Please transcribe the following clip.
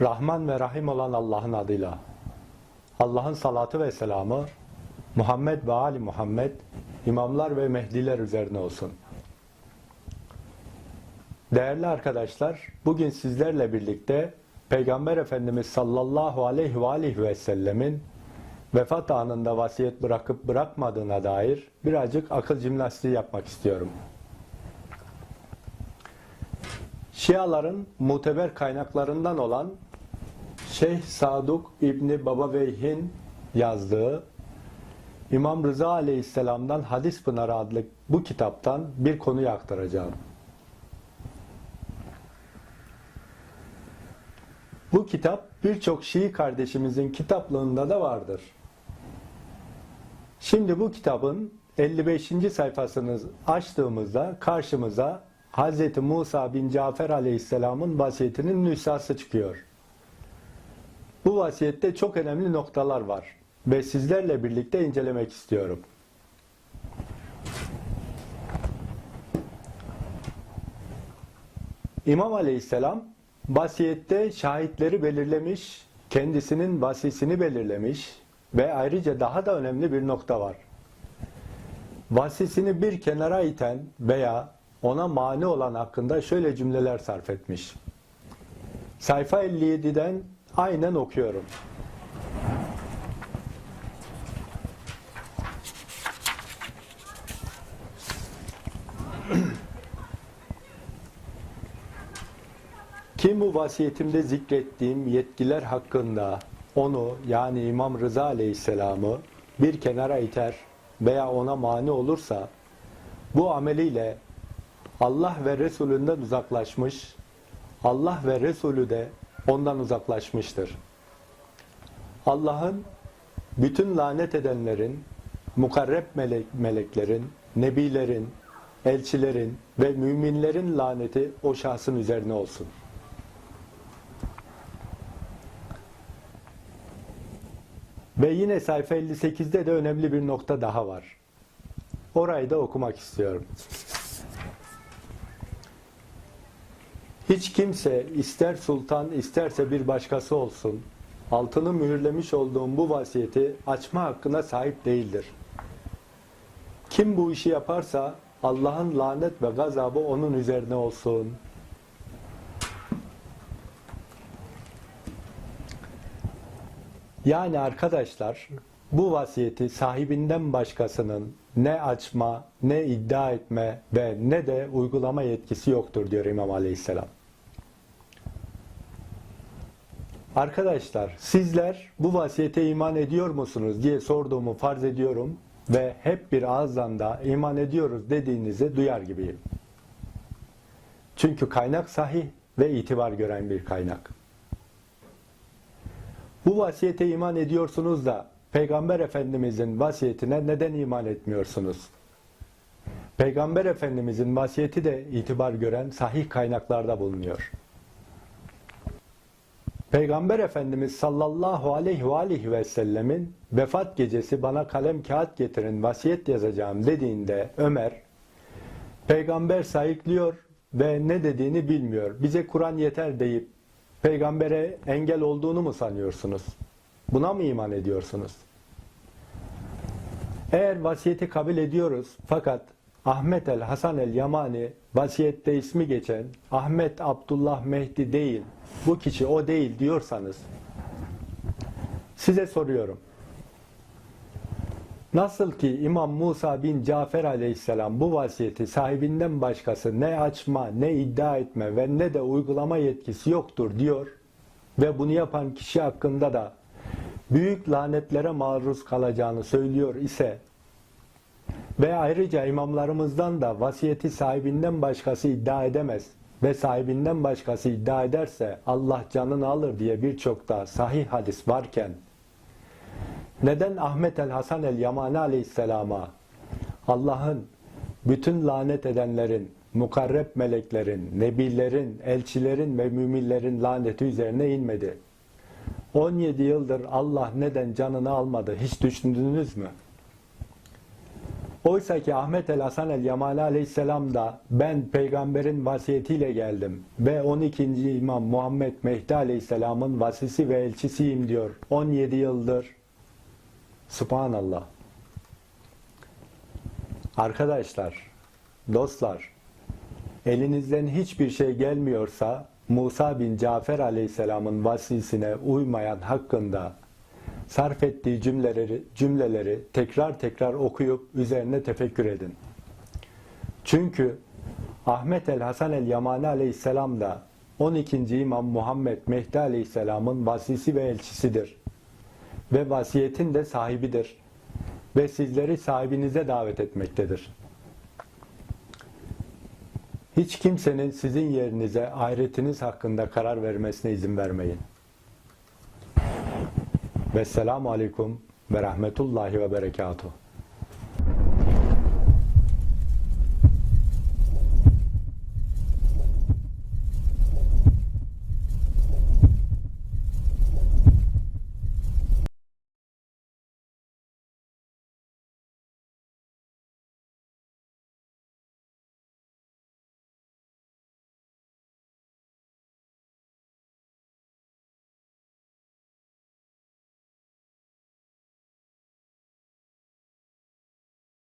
Rahman ve Rahim olan Allah'ın adıyla. Allah'ın salatı ve selamı Muhammed ve Ali Muhammed, imamlar ve mehdiler üzerine olsun. Değerli arkadaşlar, bugün sizlerle birlikte Peygamber Efendimiz sallallahu aleyhi ve aleyhi ve sellemin vefat anında vasiyet bırakıp bırakmadığına dair birazcık akıl jimnastiği yapmak istiyorum. Şiaların muteber kaynaklarından olan Şeyh Saduk İbni Babaveyh'in yazdığı İmam Rıza Aleyhisselam'dan Hadis Pınarı adlı bu kitaptan bir konuyu aktaracağım. Bu kitap birçok Şii kardeşimizin kitaplığında da vardır. Şimdi bu kitabın 55. sayfasını açtığımızda karşımıza Hz. Musa bin Cafer Aleyhisselam'ın vasiyetinin nüshası çıkıyor. Bu vasiyette çok önemli noktalar var ve sizlerle birlikte incelemek istiyorum. İmam Aleyhisselam vasiyette şahitleri belirlemiş, kendisinin vasisini belirlemiş ve ayrıca daha da önemli bir nokta var. Vasisini bir kenara iten veya ona mani olan hakkında şöyle cümleler sarf etmiş. Sayfa 57'den aynen okuyorum. Kim bu vasiyetimde zikrettiğim yetkiler hakkında onu yani İmam Rıza Aleyhisselam'ı bir kenara iter veya ona mani olursa bu ameliyle Allah ve Resulünden uzaklaşmış, Allah ve Resulü de ondan uzaklaşmıştır. Allah'ın bütün lanet edenlerin, mukarreb melek, meleklerin, nebilerin, elçilerin ve müminlerin laneti o şahsın üzerine olsun. Ve yine sayfa 58'de de önemli bir nokta daha var. Orayı da okumak istiyorum. Hiç kimse ister sultan isterse bir başkası olsun altını mühürlemiş olduğum bu vasiyeti açma hakkına sahip değildir. Kim bu işi yaparsa Allah'ın lanet ve gazabı onun üzerine olsun. Yani arkadaşlar bu vasiyeti sahibinden başkasının ne açma, ne iddia etme ve ne de uygulama yetkisi yoktur diyor İmam Aleyhisselam. Arkadaşlar sizler bu vasiyete iman ediyor musunuz diye sorduğumu farz ediyorum ve hep bir ağızdan da iman ediyoruz dediğinizi duyar gibiyim. Çünkü kaynak sahih ve itibar gören bir kaynak. Bu vasiyete iman ediyorsunuz da Peygamber Efendimizin vasiyetine neden iman etmiyorsunuz? Peygamber Efendimizin vasiyeti de itibar gören sahih kaynaklarda bulunuyor. Peygamber Efendimiz sallallahu aleyhi ve aleyhi ve sellemin vefat gecesi bana kalem kağıt getirin vasiyet yazacağım dediğinde Ömer peygamber sayıklıyor ve ne dediğini bilmiyor. Bize Kur'an yeter deyip peygambere engel olduğunu mu sanıyorsunuz? Buna mı iman ediyorsunuz? Eğer vasiyeti kabul ediyoruz fakat Ahmet el Hasan el Yamani vasiyette ismi geçen Ahmet Abdullah Mehdi değil, bu kişi o değil diyorsanız size soruyorum. Nasıl ki İmam Musa bin Cafer aleyhisselam bu vasiyeti sahibinden başkası ne açma, ne iddia etme ve ne de uygulama yetkisi yoktur diyor ve bunu yapan kişi hakkında da büyük lanetlere maruz kalacağını söylüyor ise ve ayrıca imamlarımızdan da vasiyeti sahibinden başkası iddia edemez ve sahibinden başkası iddia ederse Allah canını alır diye birçok da sahih hadis varken neden Ahmet el Hasan el Yamani aleyhisselama Allah'ın bütün lanet edenlerin, mukarreb meleklerin, nebilerin, elçilerin ve müminlerin laneti üzerine inmedi? 17 yıldır Allah neden canını almadı hiç düşündünüz mü? Oysa ki Ahmet el Hasan el Yamani aleyhisselam da ben peygamberin vasiyetiyle geldim ve 12. İmam Muhammed Mehdi aleyhisselamın vasisi ve elçisiyim diyor. 17 yıldır. Subhanallah. Arkadaşlar, dostlar, elinizden hiçbir şey gelmiyorsa Musa bin Cafer aleyhisselamın vasisine uymayan hakkında sarf ettiği cümleleri, cümleleri tekrar tekrar okuyup üzerine tefekkür edin. Çünkü Ahmet el Hasan el Yamani aleyhisselam da 12. İmam Muhammed Mehdi aleyhisselamın vasisi ve elçisidir. Ve vasiyetin de sahibidir. Ve sizleri sahibinize davet etmektedir. Hiç kimsenin sizin yerinize ahiretiniz hakkında karar vermesine izin vermeyin. Vesselamu Aleyküm ve Rahmetullahi ve Berekatuhu.